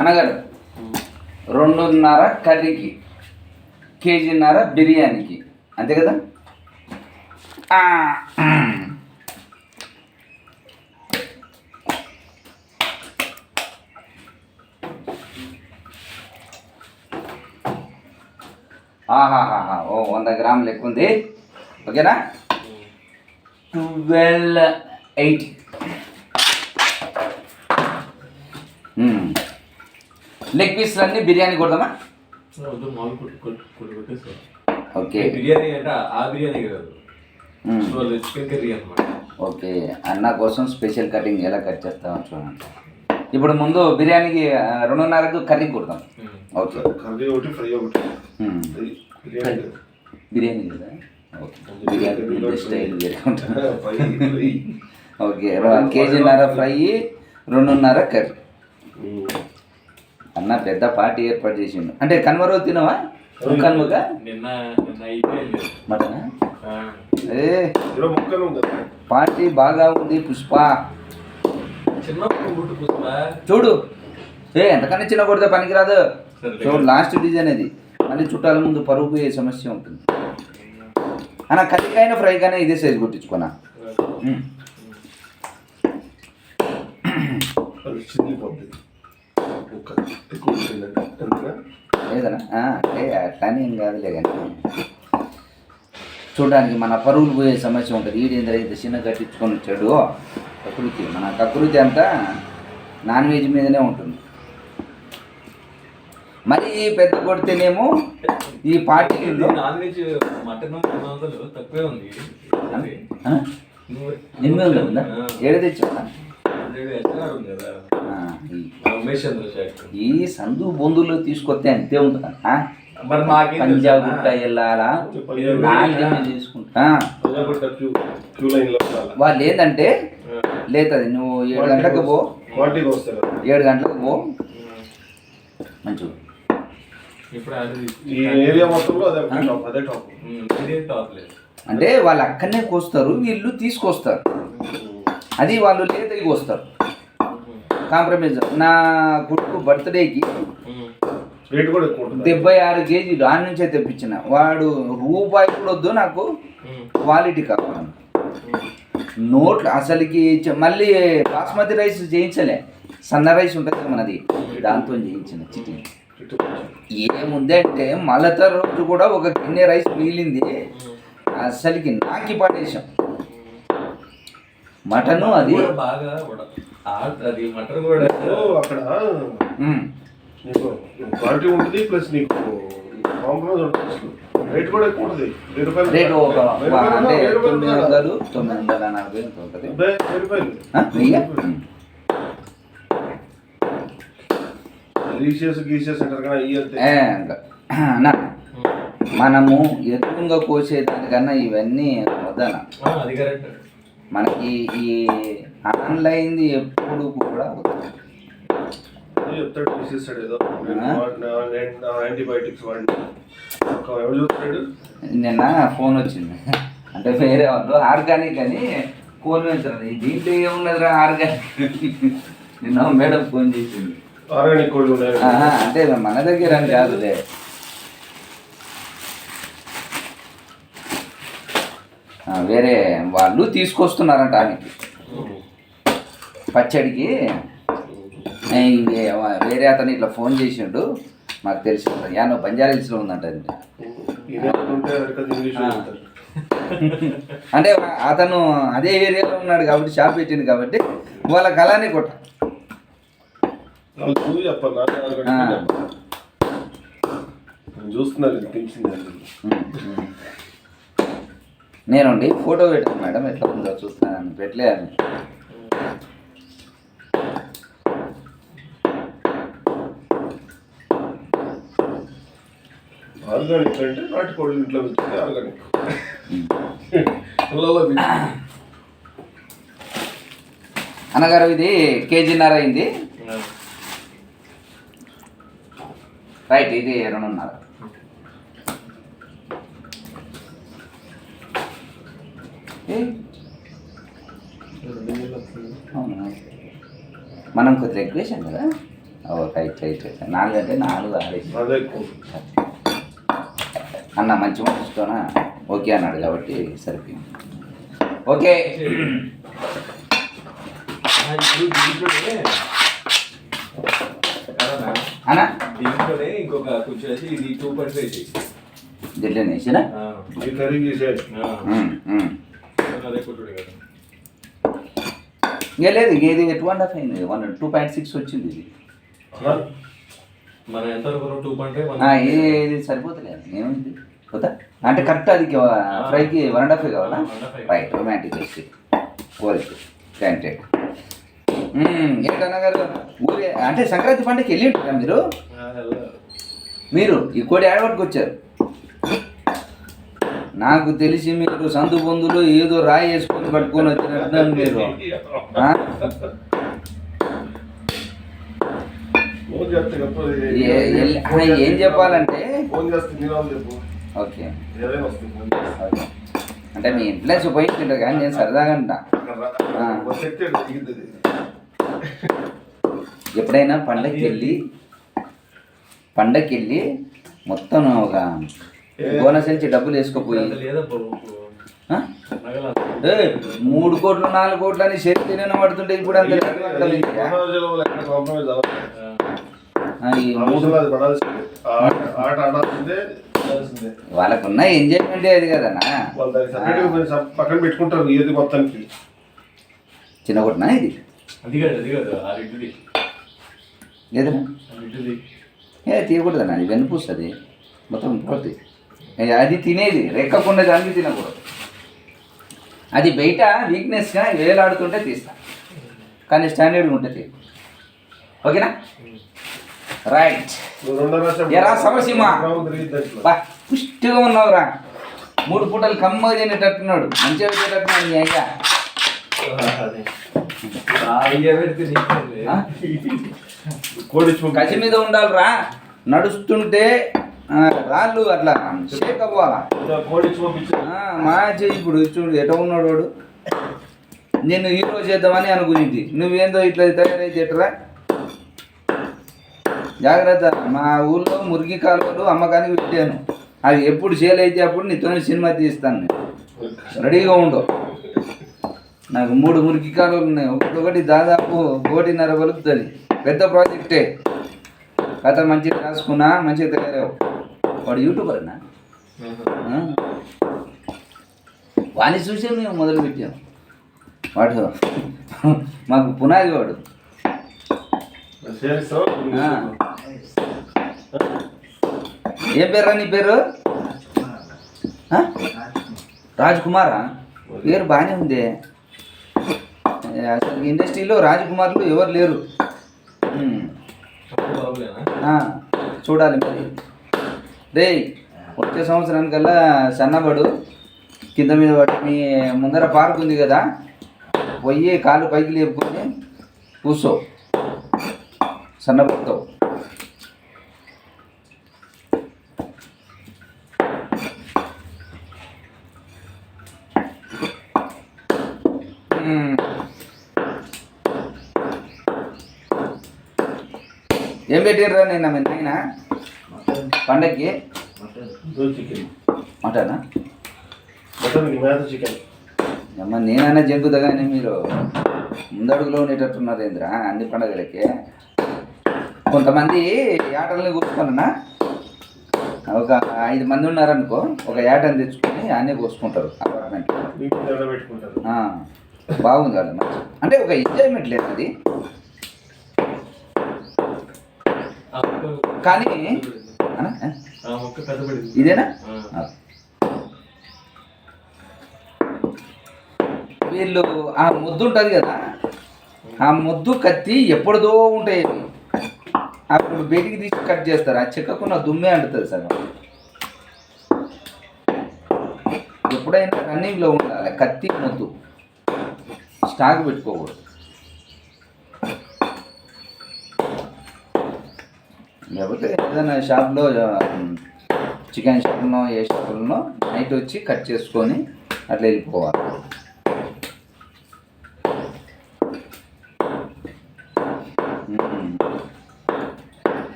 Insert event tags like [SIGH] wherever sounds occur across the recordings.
అనగారు రెండున్నర కర్రీకి కేజీన్నర బిర్యానీకి అంతే కదా? ఆహాహాహా ఓ వంద గ్రాములు ఎక్కువ ఉంది. ఓకేనా? Twelve eight. లెగ్ పీస్లు అన్నీ బిర్యానీ కొడదామా? ఓకే. బిర్యానీ అంటే ఆ బిర్యానీ కాదు మ్మ్. సో చికెన్ కర్రీ అనమాట ఓకే. అన్న కోసం స్పెషల్ కటింగ్ ఎలా కట్ చేస్తామో చూడండి. ఇప్పుడు ముందు బిర్యానీకి రెండున్నరకు కర్రీ కొడదాం. ఓకే. కర్రీ ఒకటి ఫ్రై ఒకటి. బిర్యానీ కదా. ఓకే స్టైల్ వేరే ఉంటుంది కేజీన్నర ఫ్రై రెండున్నర కర్రీ. అన్న పెద్ద పార్టీ ఏర్పాటు చేసిండు. అంటే కన్వరో తినవా? కన్వగా నిన్న నిన్న అయిపోయింది. మటనా. ఏ. పార్టీ బాగా ఉంది పుష్ప. చూడు. ఏ ఎంతకన్నా చిన్న కొడితే పనికిరాదు. చూడు లాస్ట్ డిజైన్ అది మళ్ళీ చుట్టాల ముందు పరుగు పోయే సమస్య ఉంటుంది. అన్న కర్రీకైనా ఫ్రైకైనా ఇదే సైజ్ కొట్టించుకోనా? మ్మ్. అది చిల్లిపోద్ది ముక్క ఎక్కువ వచ్చిందంటే అంతేనా లేదనా ఆ, అంటే అట్లానే ఏం కాదులే కానీ. చూడడానికి మన పరుగులు పోయే సమస్య ఉంటుంది. ఈడేంద్ర ఇంత చిన్న కట్టించుకొని వచ్చాడు. కకృతి మన కకృతి అంతా నాన్ వెజ్ మీదనే ఉంటుంది. మరీ పెద్ద కొడితేనేమో ఈ పార్టీలో నాన్ వెజ్ మటన్ తక్కువే ఉంది. ఎనిమిది వందలు. ఏడు తెచ్చా ఈ సందు బొందులో తీసుకొస్తే అంతే ఉంటుంది? మరి మాకేం పంజాబ్? గుట్ట వెళ్ళాలా? తీసుకుంటా. వాళ్ళు ఏంటంటే లేతుంది. నువ్వు ఏడు గంటలకు పో. ఏడు గంటలకు పో. మంచిగా ఇప్పుడు అది ఈ ఏరియా మొత్తంలో అదే టాప్ అదే టాప్ ఉమ్, ఇదే టాప్ లేదు అంటే వాళ్ళు అక్కడనే కోస్తారు వీళ్ళు తీసుకొస్తారు. అది వాళ్ళు లేతకి వస్తారు కాంప్రమైజ్. నా కొడుకు బర్త్డేకి డెబ్బై ఆరు కేజీలు ఆడ నుంచే తెప్పించిన. వాడు రూపాయి కూడా వద్దు నాకు క్వాలిటీ కావాలి. నోట్లు అసలుకి మళ్ళీ బాస్మతి రైస్ చేయించలే. సన్న రైస్ ఉంటుంది కదా మనది. దాంతో చేయించిన చికెన్ ఇటు. ఏముంది అంటే మలత రోజు కూడా ఒక గిన్నె రైస్ మిగిలింది. అసలుకి నాకి పడేసాం మటను అది. బాగా అది మటన్ కూడా. అక్కడ. నీకు క్వాలిటీ ఉంటుంది ప్లస్ నీకు కాంప్రమైజ్ ఉంటుంది. రేట్ కూడా ఎక్కువ ఉంటుంది. రేటు ఒక అంటే తొమ్మిది? వందలు తొమ్మిది వందల నలభై ఎంత ఉంటుంది డెబ్బై, వెయ్యి రూపాయలు ఆ? వెయ్యి? మ్మ్. రీషియస్ గీషియస్ అంటారు కదా ఇవి అంతే ఏ, ఇంకా. అన్న మనము ఎత్తుగా కోసేదానికన్నా ఇవన్నీ వద్దన మనకి ఈ ఆన్లైన్ది ఎప్పుడు కూడా. ఏదో చెప్తాడు తీసేస్తాడు ఏదో. ఆ? యాంటీబయాటిక్స్ వాడి ఒక ఎవరు చూస్తాడు నిన్న ఫోన్ వచ్చింది. అంటే వేరే వాళ్ళు ఆర్గానిక్ అని ఫోన్ పెంచారు దీంట్లో ఏమున్నదిరా ఆర్గానిక్ నిన్న మేడం ఫోన్ చేసింది. ఆర్గానిక్ కోళ్ళు ఉన్నాయి. ఆహా, అంటే మన దగ్గర అని కాదులే ఆ, వేరే వాళ్ళు తీసుకొస్తున్నారంట ఆమెకి పచ్చడికి. వేరే అతను ఇట్లా ఫోన్ చేసిండు. మాకు తెలిసి. యా నువ్వు బంజారా హిల్స్లో ఉందంట. అంటే అతను అదే ఏరియాలో ఉన్నాడు కాబట్టి షాప్ పెట్టింది కాబట్టి వాళ్ళకి అలానే కొట్ట. వాళ్ళు చూసి చెప్పాలి నాకు ఆర్గానిక్ ఆ. చెప్పాలి నేను చూస్తున్నారు. నేనుండి ఫోటో పెట్టాను మేడం ఎట్లా ఉందో చూస్తాను పెట్టలే అని. ఆర్గానిక్ అంటే ఇంట్లో ఆర్గానిక్. అన్నగారు ఇది కేజీన్నర అయింది. రైట్ ఇది రెండున్నర. మనం కొద్దిగా ఎక్కువ వేసాం కదా? Right right right. నాలుగు అంటే నాలుగు ఆడేసి అన్న మంచి మనసుతోన ఓకే అన్నాడు కాబట్టి సరిపోయింది. ఓకే. అన్న? దీంట్లోనే ఇంకొక కొంచెం వేసి ఇది టూ పాయింట్ ఫైవ్ దీంట్లో వేసినా కొట్టుడు కదా. ఇంకా లేదు ఇక ఇది టూ అండ్ హాఫ్ అయింది. వన్ టూ పాయింట్ సిక్స్ వచ్చింది ఇది. మనం ఎంత టూ పాయింట్ ఫైవ్ ఆ, ఇది సరిపోతలేదు ఏమైంది? పోతా అంటే కరెక్ట్ అది ఫ్రైకి వన్ అండ్ హాఫ్ కావాలా. రైట్ రొమాంటిక్ వేసి కోరిక గ్రాంటెడ్ ఏంటన్నా గారు? ఊరే అంటే సంక్రాంతి పండుగకి వెళ్ళి ఉంటారా మీరు? మీరు ఈ కోడి ఆడబట్టుకు వచ్చారు. నాకు తెలిసి మీరు సందు బొందులు ఏదో రాయి వేసుకొని పట్టుకొని వచ్చినట్టు మీరు. ఏ- చెప్పాలంటే? ఫోన్ చేస్తే నేను చెప్పు. ఓకే. అంటే మీ ఇంట్లో ఉపయోగించుంటారు కానీ నేను సరదాగా అంటా ఎప్పుడైనా పండగకి వెళ్ళి పండగకి వెళ్ళి మొత్తం ఒక బోనస్ నుంచి డబ్బులు వేసుకోపోయి. మూడు కోట్లు నాలుగు కోట్లు అని చేతినే పడుతుంటే ఇప్పుడు అంత వాళ్ళకున్న ఎంజాయ్మెంట్ అది కదన్నా సప్- పక్కన పెట్టుకుంటారు ఏది మొత్తానికి చిన్న కొట్టినా ఇది? అది కాదు అది కాదు ఆ రిట్టుది లేదనా ఆ రిట్టుది ఏ తీయకూడదన్న అది వెనుపూస్తుంది మొత్తం పోతుంది అది తినేది రెక్కకుండా దానికి తినకూడదు. అది బయట వీక్నెస్గా వేలాడుతుంటే తీస్తా. కానీ స్టాండర్డ్గా ఉంటే తీ ఓకేనా? రైట్. ఎరా సమసీమ? పుష్టిగా ఉన్నావురా. మూడు పూటలు కమ్మగా తినేటట్టున్నాడు మంచిగా తినేటట్టున్నాడు మీ అయ్యా. కోడి కసి మీద ఉండాలిరా నడుస్తుంటే రాళ్ళు అట్లా షేక్ అవ్వాలా కోడి మా చెయ్యి ఇప్పుడు చూడు ఎట ఉన్నాడు వాడు? నేను హీరో చేద్దామని అనుకునేది. నువ్వేందో ఇట్లా తయారైతే ఎట్రా? జాగ్రత్త మా ఊళ్ళో మురికి కాలువలు అమ్మకానికి పెట్టాను. అవి ఎప్పుడు సేల్ అయితే అప్పుడు నీతో సినిమా తీస్తాను రెడీగా ఉండవు నాకు మూడు మురికి కాలువలు ఉన్నాయి. ఒక్కొక్కటి దాదాపు కోటిన్నర పలుకుతుంది. పెద్ద ప్రాజెక్టే. కథ మంచిగా రాసుకున్నా మంచిగా తయారావు వాడు యూట్యూబర్ అన్నా. వాడిని చూసే మేము మొదలు పెట్టాం. వాడు మాకు పునాది వాడు. ఏం పేరు నీ పేరు? రాజ్ కుమారా పేరు బాగానే ఉంది. అసలు ఇండస్ట్రీలో రాజ్ కుమార్లు ఎవరు లేరు. చూడాలి మరి. రే వచ్చే సంవత్సరానికల్లా సన్నబడు కింద మీద పట్టి మీ ముందర పార్క్ ఉంది కదా పోయి కాలు పైకి లేపుకొని కూర్చో. సన్నబడతావు. ఏం పెట్టిర్రా నిన్న మీ నాయన? పండక్కి? చికెన్. మటనా? చికెన్. అమ్మ నేనైనా జంకుతా కానీ మీరు ముందడుగులో ఉండేటట్టున్నారు ఏంద్రా అన్ని పండగలకి? కొంతమంది ఏటల్ని కూర్చుకోనన్నా ఒక ఐదు మంది ఉన్నారనుకో ఒక ఏటని తెచ్చుకొని అన్నీ కోసుకుంటారు. అపార్ట్మెంట్ బాగుంది మంచి. అంటే ఒక ఎంజాయ్మెంట్ లేదు అది ఆ మొక్క కానీ ఇదేనా. వీళ్ళు ఆ ముద్దు ఉంటుంది కదా ఆ ముద్దు కత్తి ఎప్పుడుదో ఉంటాయి. అప్పుడు బయటికి తీసి కట్ చేస్తారు. ఆ చెక్కకున్న దుమ్మే అంటుతుంది సగం. ఎప్పుడైనా రన్నింగ్లో ఉండాలి. కత్తి ముద్దు. స్టాక్ పెట్టుకోకూడదు. లేకపోతే ఏదైనా షాప్లో చికెన్ షాప్లో ఏ షాపుల్లో నైట్ వచ్చి కట్ చేసుకొని అట్లా వెళ్ళిపోవాలి.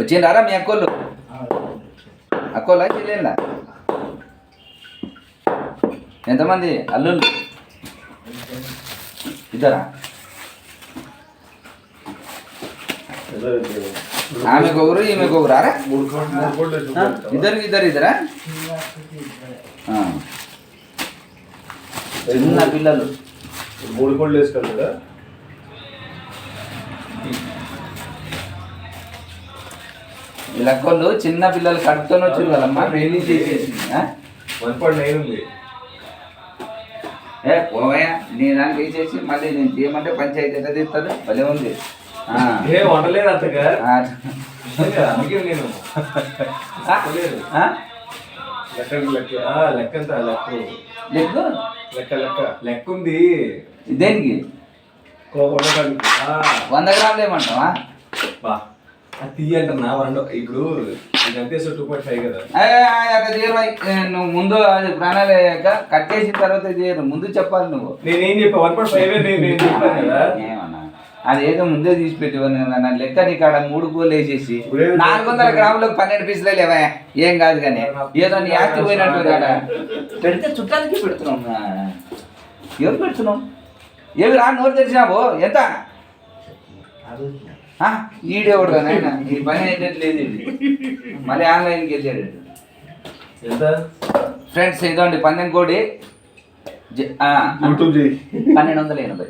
వచ్చిండారా మీ అక్కోళ్ళు? అక్కోలా చెల్లెళ్ళ? ఎంతమంది అల్లుళ్ళు? ఇద్దరా? ఆమెకు ఒకరు ఈమెకు ఒకరు ఉంటాయి. ఇద్దరికి ఇద్దరు ఇద్దరా. చిన్న పిల్లలు మూడు కోట్లు వేసుకోవాలి కదా వీళ్ళ అక్కోళ్ళు చిన్న పిల్లలు కడుపుతోనే వచ్చారు కదమ్మా పెళ్ళి చేసేసి ఆ? వన్ పాయింట్ నైన్ ఉంది ఏ పోవయ్యా నీ దానికి వేసేసి మళ్ళీ నేను తీయమంటే పంచాయతీ ఎట్లా తీస్తుంది భలే ఉంది. ఏ వండలేదు అందుకే నేను? లెక్క లెక్క. లెక్క లెక్క. లెక్క? లెక్క లెక్క. ఉంది దేనికి? వంద గ్రాములు ఏమంటావా? బా. అది తీయంటున్నా వండ ఇప్పుడు టూ పాయింట్ ఫైవ్ కదా. నువ్వు ముందు అది ప్రాణాలు అయ్యాక కట్ చేసిన తర్వాత తీయరు. ముందు చెప్పాలి నువ్వు. నేనేం చెప్పా? వన్ పాయింట్ ఫైవ్ నేను చెప్పాను కదా. ఏమన్నా? అదేదో ముందే తీసి పెట్టి నా లెక్క నీకు ఆడ మూడు కోళ్ళు వేసేసి నాలుగు వందల గ్రాములకు పన్నెండు పీసులే లేవా ఏం కాదు కానీ. ఏదో నీ ఆస్తి పోయినట్టు కాడ పెడితే చుట్టాలకి పెడుతున్నాం. ఎవరు పెడుతున్నాం? ఏమి రా నోరు తెరిచినావు ఎంత? ఆ, ఈడేవాడు కదా నాయన ఈ పని అయ్యేటట్లేదు ఇది. మళ్ళీ ఆన్లైన్కి వెళ్ళాడు. ఫ్రెండ్స్ ఇదండి పందెం కోడి. పన్నెండు వందల ఎనభై.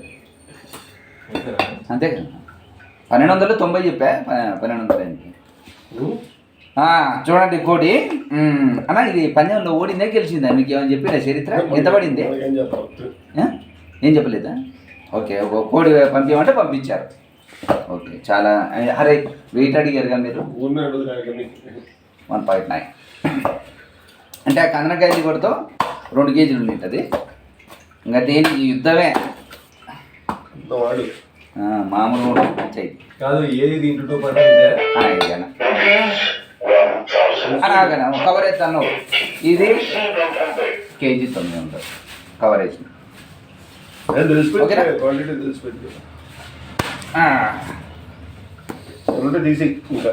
అంతే కదా. పన్నెండు వందలు తొంభై చెప్పా? పన్నెండు వందల ఆ, చూడండి కోడి. అన్న ఇది పందెంలో ఓడిందే గెలిచిందా. మీకు ఏమని చెప్పిన చరిత్ర? ఎంత పడింది? ఏం చెప్పలేదా. ఓకే ఒక కోడి పంపించమంటే పంపించారు. ఓకే చాలా అరే వెయిట్ అడిగారు కదా మీరు వన్ పాయింట్ నైన్. అంటే ఆ కందనకాయలు కొడుతో రెండు కేజీలు ఉంటుంది ఇంకా దేనికి? యుద్ధమే. వాడు. మామూలు పంచాయతీ కాదు ఏది దీంట్లో అలాగనా కవరేజ్ అన్నావు. ఇది కేజీ తొమ్మిది ఉంటుంది? క్వాలిటీ తెలిసిపెట్టి ఉంటే తీసి ఇంకా.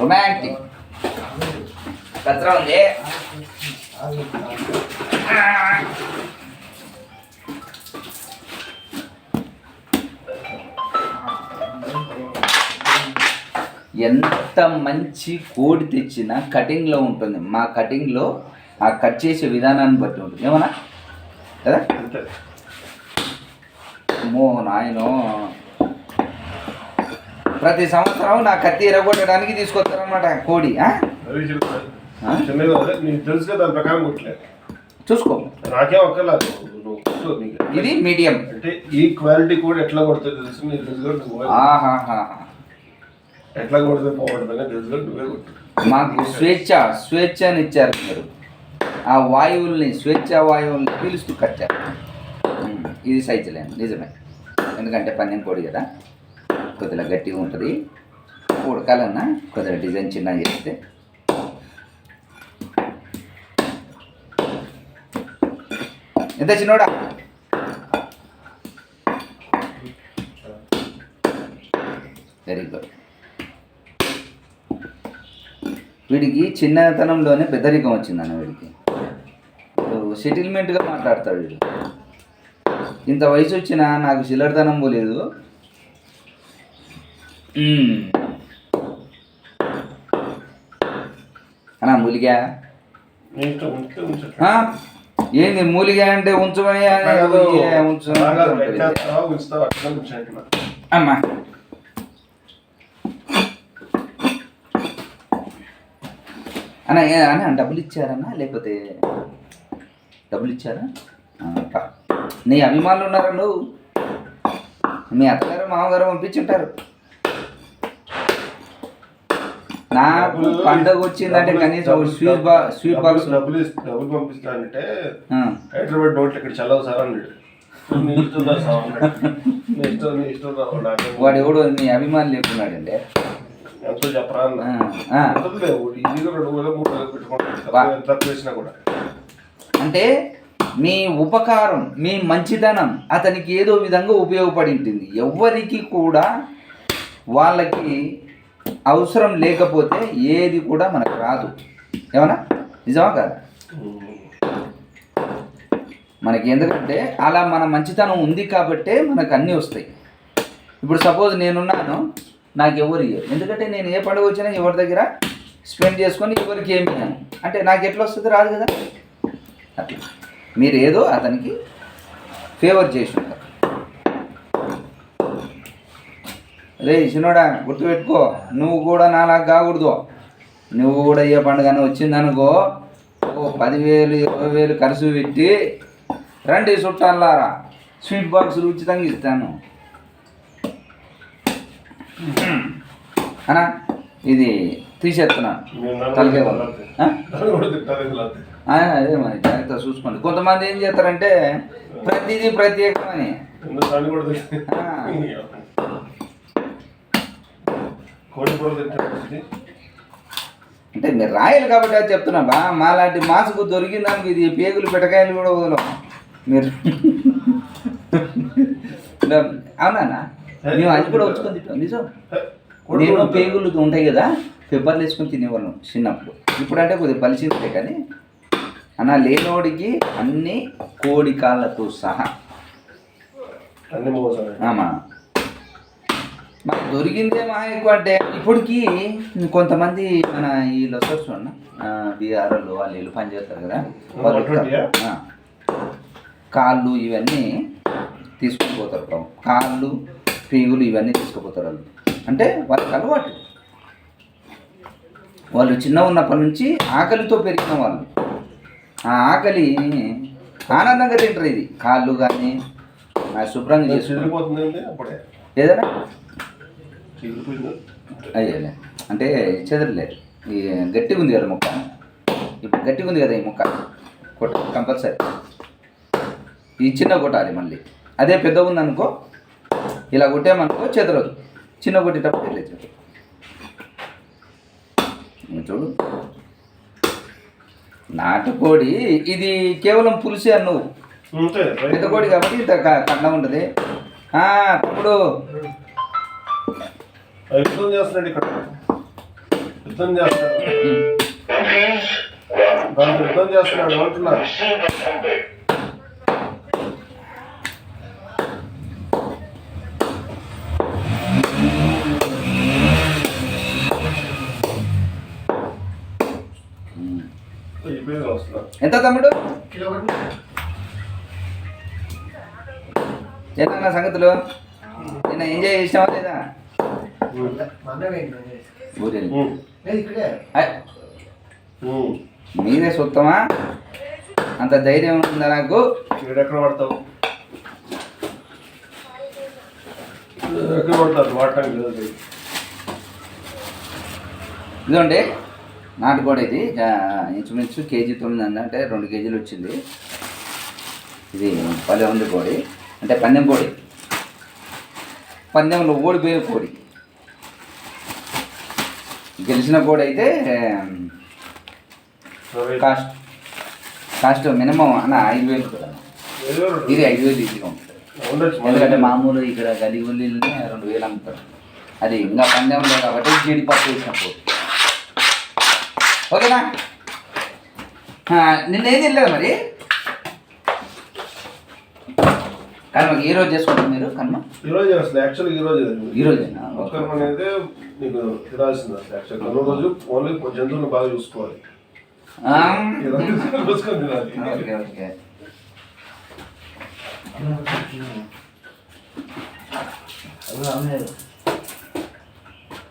రొమాంటిక్. కచ్చరా ఉంది. ఎంత మంచి కోడి తెచ్చినా కటింగ్లో ఉంటుంది. మా కటింగ్లో ఆ కట్ చేసే విధానాన్ని బట్టి ఉంటుంది. ఏమన్నా? కదా? అమ్మో నాయనో. ప్రతి సంవత్సరం నా కత్తి ఎరగొట్టడానికి తీసుకొస్తారనమాట కోడి చూసుకో. నాకేం నీకు ఇది మీడియం. అంటే ఈ క్వాలిటీ కూడా ఎట్లా కొడుతుంది తెలుసు నీకు తెలుసు కాబట్టి నువ్వే ఆహాహా ఎట్లా కొడితే బాగుంటుందని తెలుసు నువ్వే కొట్టు. మాకు స్వేచ్ఛ స్వేచ్ఛని ఇచ్చారు మీరు. ఆ వాయువుల్ని స్వేచ్ఛ వాయువుల్ని పీలుస్తూ కట్టారు. ఇది సైజులేను నిజమే. ఎందుకంటే పందెం కోడి కదా. కొద్దిగా గట్టిగా ఉంటుంది. ఉడకాలన్నా కొద్దిగా డిజైన్ చిన్నగా చేస్తే. ఎంత చిన్నోడా వెరీ గుడ్ వీడికి చిన్నతనంలోనే పెద్దరికం వచ్చిందన్న వీడికి. సెటిల్మెంట్గా మాట్లాడతాడు వీడు. ఇంత వయసు వచ్చినా నాకు చిల్లరతనం పోలేదు. అన్నా మూలిగా? ఏంది మూలిగా అంటే ఉంచమయ్యా? అని అన్న అన్న డబ్బులు ఇచ్చారన్నా లేకపోతే డబ్బులు ఇచ్చారా. నీ అభిమానులు ఉన్నారా నువ్వు? మీ అత్తగారు మామగారు పంపించుంటారు. నాకు పండగ వచ్చిందంటే కనీసం స్వీట్ బా స్వీట్ బాక్స్ డబ్బులు డబ్బులు పంపిస్తానంటే. హైదరాబాద్ నోట్లు ఇక్కడ చల్లవు సార్ అన్నాడు. వాడు ఎవడు? నీ అభిమానులు లేకున్నాడండి ఎంతో చెప్పరా అన్న ఆ, ఆ. ఎంతలే, వాడు ఈజీగా రెండు వేల మూడు వేలు పెట్టుకుంటాడు వా. ఎంత తక్కువ వేసినా కూడా. అంటే మీ ఉపకారం మీ మంచితనం అతనికి ఏదో విధంగా ఉపయోగపడి ఉంటుంది ఎవరికి కూడా వాళ్ళకి అవసరం లేకపోతే ఏది కూడా మనకు రాదు. ఏమన్నా? నిజమా కాదా? మనకి ఎందుకంటే అలా మన మంచితనం ఉంది కాబట్టే మనకు అన్నీ వస్తాయి. ఇప్పుడు సపోజ్ నేనున్నాను నాకు ఎవరు ఇయ్యరు. ఎందుకంటే నేను ఏ పండుగ వచ్చినా ఎవరి దగ్గర స్పెండ్ చేసుకొని ఎవరికి ఏమి అంటే నాకు ఎట్లా వస్తుంది రాదు కదా? అట్లా. మీరు ఏదో అతనికి ఫేవర్ చేసి ఉంటారు రే చిన్నోడా గుర్తుపెట్టుకో నువ్వు కూడా నాలాగా కాకూడదు. నువ్వు కూడా ఏ పండుగ వచ్చిందనుకో ఓ పదివేలు ఇరవై వేలు ఖర్చు పెట్టి రండి చుట్టాలారా స్వీట్ బాక్సులు ఉచితంగా ఇస్తాను. అనా? ఇది తీసేస్తున్నాను తలకే వాళ్ళు అదే మరి జాగ్రత్త చూసుకోండి. కొంతమంది ఏం చేస్తారంటే ప్రతిదీ ప్రత్యేకమని. అంటే మీరు రాయలు కాబట్టి అది చెప్తున్నా బా. మాలాంటి మాసుకు దొరికిందానికి ఇది పేగులు పిటకాయలు కూడా వదలం. మీరు [LAUGHS] అవునా మేము అది కూడా వచ్చుకొని తింటాం. నిజం? నేను పేగులు ఉంటాయి కదా పెప్పర్లు వేసుకొని తినేవాళ్ళం చిన్నప్పుడు. ఇప్పుడంటే కొద్దిగా పలిచిందే కానీ అన్న లేనోడికి అన్ని కోడి కాళ్ళతో సహా. అన్ని ఆమా. మాకు దొరికిందే మా ఎక్కువ అంటే ఇప్పటికీ కొంతమంది మన ఈ లొసర్స్ ఉన్న బీఆర్ఓలు వాళ్ళు వీళ్ళు పని చేస్తారు కదా కాళ్ళు ఇవన్నీ తీసుకొని పోతారు. కాళ్ళు పీగులు ఇవన్నీ తీసుకుపోతారు వాళ్ళు. అంటే వాళ్ళకి అలవాటు. వాళ్ళు చిన్న ఉన్నప్పటి నుంచి ఆకలితో పెరిగిన వాళ్ళు. ఆ ఆకలి ఆనందంగా తింటారు ఇది. కాళ్ళు కానీ శుభ్రంగా అప్పుడే. ఏదైనా? అయ్యలే అంటే చెదరలేదు ఈ గట్టిగా ఉంది కదా మొక్క. ఇప్పుడు గట్టిగా ఉంది కదా ఈ మొక్క. కొట్ట కంపల్సరీ. ఈ చిన్న కొట్టాలి మళ్ళీ. అదే పెద్ద ఉందనుకో ఇలా కొట్టామనుకో చెదరదు. చిన్న కొట్టేటప్పుడు వెళ్ళే చెదరు ఇంక చూడు. నాటుకోడి ఇది కేవలం పులిసే అన్నువు అంతే పెద్ద కోడి కాబట్టి ఇంత క- కండ ఉంటుంది. తమ్ముడు. యుద్ధం చేస్తున్నాడు ఇక్కడ. యుద్ధం చేస్తున్నాడు. దాంతో యుద్ధం చేస్తున్నాడు అంటున్నా ఎంత తమ్ముడు? ఏమన్నా సంగతులు? నిన్న ఎంజాయ్ చేసినావా లేదా. మీదే సొత్తమా? అంత ధైర్యం ఉందా నాకు? పడతావు? ఎక్కడ పడతారు? వాడటానికి లేదు ఇదిగోండి. నాటుకోడి ఇది. ఇంచుమించు కేజీ తొమ్మిది అంటే రెండు కేజీలు వచ్చింది. ఇది పల్లె ఉంది కోడి. అంటే పందెం కోడి. పందెంలో ఓడిపోయే కోడి. గెలిచిన కోడి అయితే. కాస్ట్ కాస్ట్ మినిమం అన్న ఐదు వేలు. ఇది ఐదు వేలు ఈజీగా ఉంటుంది ఎందుకంటే మామూలు ఇక్కడ గది ఉల్లిని రెండు వేలు అమ్ముతారు. అది ఇంకా పందెంలో కాబట్టి జీడిపప్పు వేసినప్పుడు ఓకేనా? నిన్న ఏం తినలేదు మరి? కనుమ ఈ రోజు చేసుకుంటారు మీరు కనుమ ఈ రోజు అసలు యాక్చువల్ ఈ రోజు ఈ రోజేనా? మొక్కరం అనేది నీకు తినాల్సింది అసలు యాక్చువల్ రోజు ఓన్లీ జంతువులను బాగా చూసుకోవాలి. Okay okay.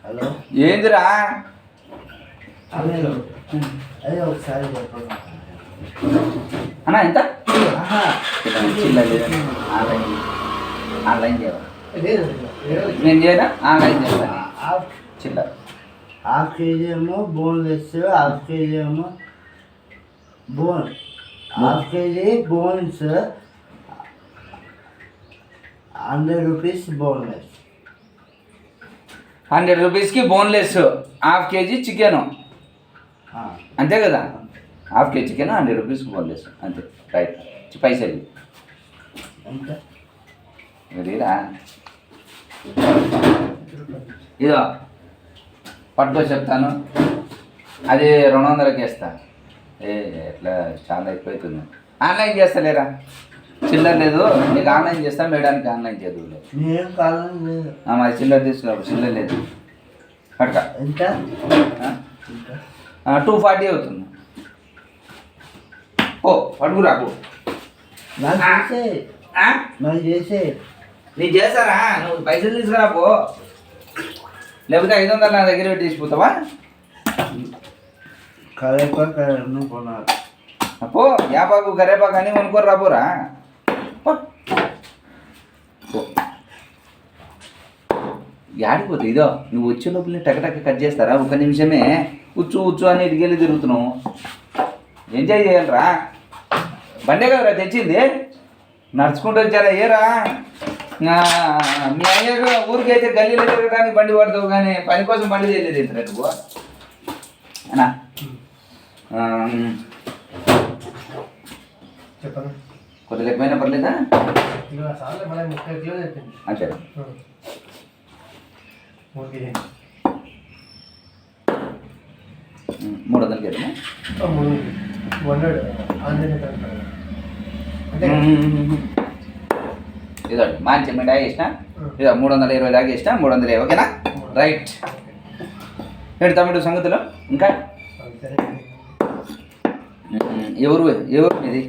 హలో. ఏందిరా? అదే ఒకసారి అన్న ఎంత? ఆన్లైన్ లేదు. నేను చేయనా? ఆన్లైన్ చేస్తాను హాఫ్ చిల్లర హాఫ్ కేజీ ఏమో బోన్లెస్ హాఫ్ కేజీ ఏమో bone. Half KG bones. Hundred rupees boneless. Hundred రూపీస్కి బోన్లెస్. Half KG chicken. అంతే కదా? హాఫ్ కేజీ చికెన్ హండ్రెడ్ రూపీస్కి బోన్లెస్ అంతే రైట్. పైసలు ఇదిరా. ఇదో పట్టుకో చెప్తాను. అది రెండు వందలకి వేస్తా ఏ ఎట్లా చాలా ఎక్కువైతుంది ఆన్లైన్ చేస్తలేరా? చిల్లర లేదు. నీకు ఆన్లైన్ చేస్తా మేడానికి ఆన్లైన్ కాలం లేదు. మరి చిల్లర తీసుకున్నప్పుడు చిల్లర లేదు. పట్టుక. టూ ఫార్టీ అవుతుంది. ఓ పట్టుకురాకు నాకు చేసే. నీ చేస్తారా? నువ్వు పైసలు తీసుకురా పో. లేకపోతే ఐదు వందలు నా దగ్గర పెట్టి తీసుకుపోతావా? కరేపాకు కొనాలి. పో. యాపాకు కరేపాకు అని కొనుక్కోరు రాపోరా. యాడిపోతే ఇదో నువ్వు వచ్చే లోపల టక్ కట్ చేస్తారా? ఒక నిమిషమే. ఉచ్చు ఉచ్చు అని ఇటుకెళ్ళి తిరుగుతున్నావు. ఎంజాయ్ చేయాలరా. బండే కదరా తెచ్చింది? నడుచుకుంటూ వచ్చారా? ఏరా? మీ అయ్యకు ఊరికైతే గల్లీలో తిరగడానికి బండి పడతావు కానీ పని కోసం బండి చేయలేదు ఏంటరా నువ్వు? అనా ఆ, చెప్పను? కొద్దిగా ఎక్కువైనా పర్లేదా? కిలో సార్లు మళ్ళీ ముప్పై కిలో చెప్పింది అంతే మూడు కేజీ మూడు వందలకి వెళ్దామా? మూడు వందడు ఆంజనేయ అంటే ఇదో మంచి మిఠాయి ఇచ్చిన ఇదో మూడు వందల ఇరవై దాకా ఇచ్చిన మూడు వందల ఇరవై ఓకేనా రైట్ ఏంటి తమ్ముడు సంగతులు ఇంకా సరే ఉమ్, ఎవరు ఎవరు ఇది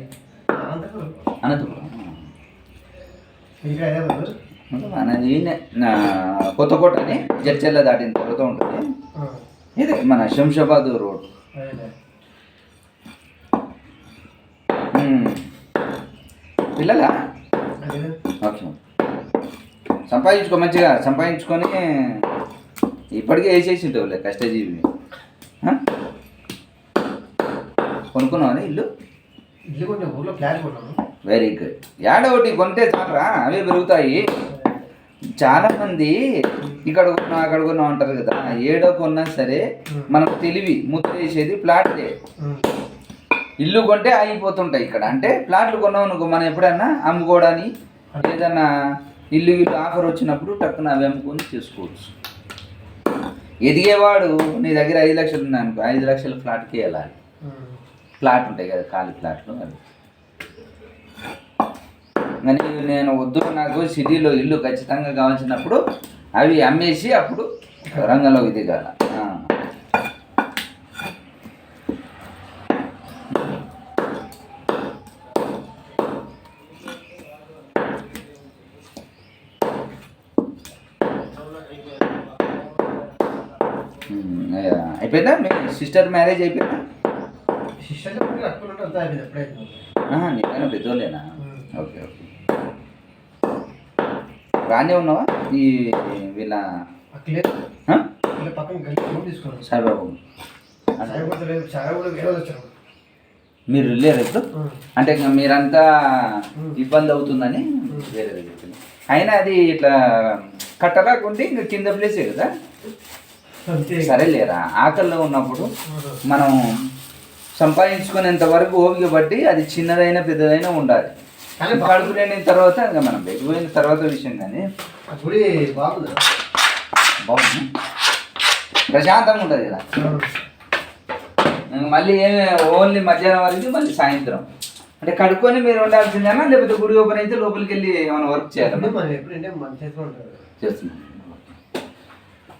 అనంతపురం అనంతపురం ఇంకా హైదరాబాద్ మనది ఈయనే, నా కొత్తకోట అని జడ్చెల్ల దాటిన తర్వాత ఉంటుంది ఇది మన శంషాబాద్ రోడ్. పిల్లలా? ఓకే. సంపాదించుకో మంచిగా. సంపాదించుకొని ఇప్పటికే వేసేసి ఉంటావులే కష్టజీవి? కొనుక్కున్నావా ఇల్లు? ఇల్లు కొంటే ఊర్లో ఫ్లాట్ కొన్నాను. Very good. యాడ ఒకటి కొంటే చాలరా? అవే పెరుగుతాయి. చాలా మంది ఇక్కడ కొన్నా అక్కడ కొన్నా అంటారు కదా. ఏడో కొన్నా సరే మనకు తెలివి ముద్ర వేసేది ప్లాట్లే ఇల్లు కొంటే ఆగిపోతుంటాయి ఇక్కడ. అంటే ప్లాట్లు కొన్నాం అనుకో మనం ఎప్పుడన్నా అమ్ముకోవడానికి ఏదన్నా ఇల్లు ఇల్లు ఆఫర్ వచ్చినప్పుడు టక్కున అవి అమ్ముకొని చేసుకోవచ్చు. ఎదిగేవాడు నీ దగ్గర ఐదు లక్షలు ఉన్నాయి అనుకో ఐదు లక్షల ఫ్లాట్కి వెళ్ళాలి. ఫ్లాట్ ఉంటాయి కదా ఖాళీ ఫ్లాట్లు అవి. కానీ నేను వద్దు నాకు సిటీలో ఇల్లు ఖచ్చితంగా కావాల్సినప్పుడు అవి అమ్మేసి అప్పుడు రంగంలోకి దిగాల. అయిపోయిందా? మీ సిస్టర్ మ్యారేజ్ అయిపోయిందా? నీకైనా పెద్దోళ్ళేనా. Okay okay. రానే ఉన్నావా? ఈ వీళ్ళ సాయిబాబు. మీరు వెళ్ళారు ఇప్పుడు? అంటే ఇంకా మీరంతా ఇబ్బంది అవుతుందని వేరే. అయినా అది ఇట్లా కట్టరాకుంటే ఇంకా కింద ప్లేసే కదా? సరే లేరా ఆకలిలో ఉన్నప్పుడు మనం సంపాదించుకునేంత వరకు ఓపిక బట్టి అది చిన్నదైనా పెద్దదైనా ఉండాలి. కానీ కడుపు లేని తర్వాత ఇంకా మనం వెళ్ళిపోయిన తర్వాత విషయం కానీ గుడి బాగుంది? బాగుంది. ప్రశాంతంగా ఉంటుంది కదా. ఇంక మళ్ళీ ఏమి ఓన్లీ మధ్యాహ్నం వరకు మళ్ళీ సాయంత్రం. అంటే కడుక్కొని మీరు ఉండాల్సిందేనా? లేకపోతే గుడి ఓపెన్ అయితే లోపలికి వెళ్ళి ఏమైనా వర్క్ చేయాలి? మనం ఎప్పుడంటే మన చేతిలో ఉంటారు. చేస్తున్నాం.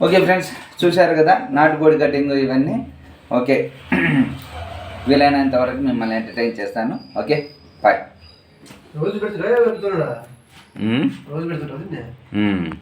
ఓకే ఫ్రెండ్స్ చూశారు కదా? నాటుకోడి కటింగ్ ఇవన్నీ. ఓకే. వీలైనంత వరకు మిమ్మల్ని ఎంటర్టైన్ చేస్తాను. ఓకే? బాయ్ రోజు పెడుతున్నా పెడుతున్నాడా రోజు పెడుతుంటా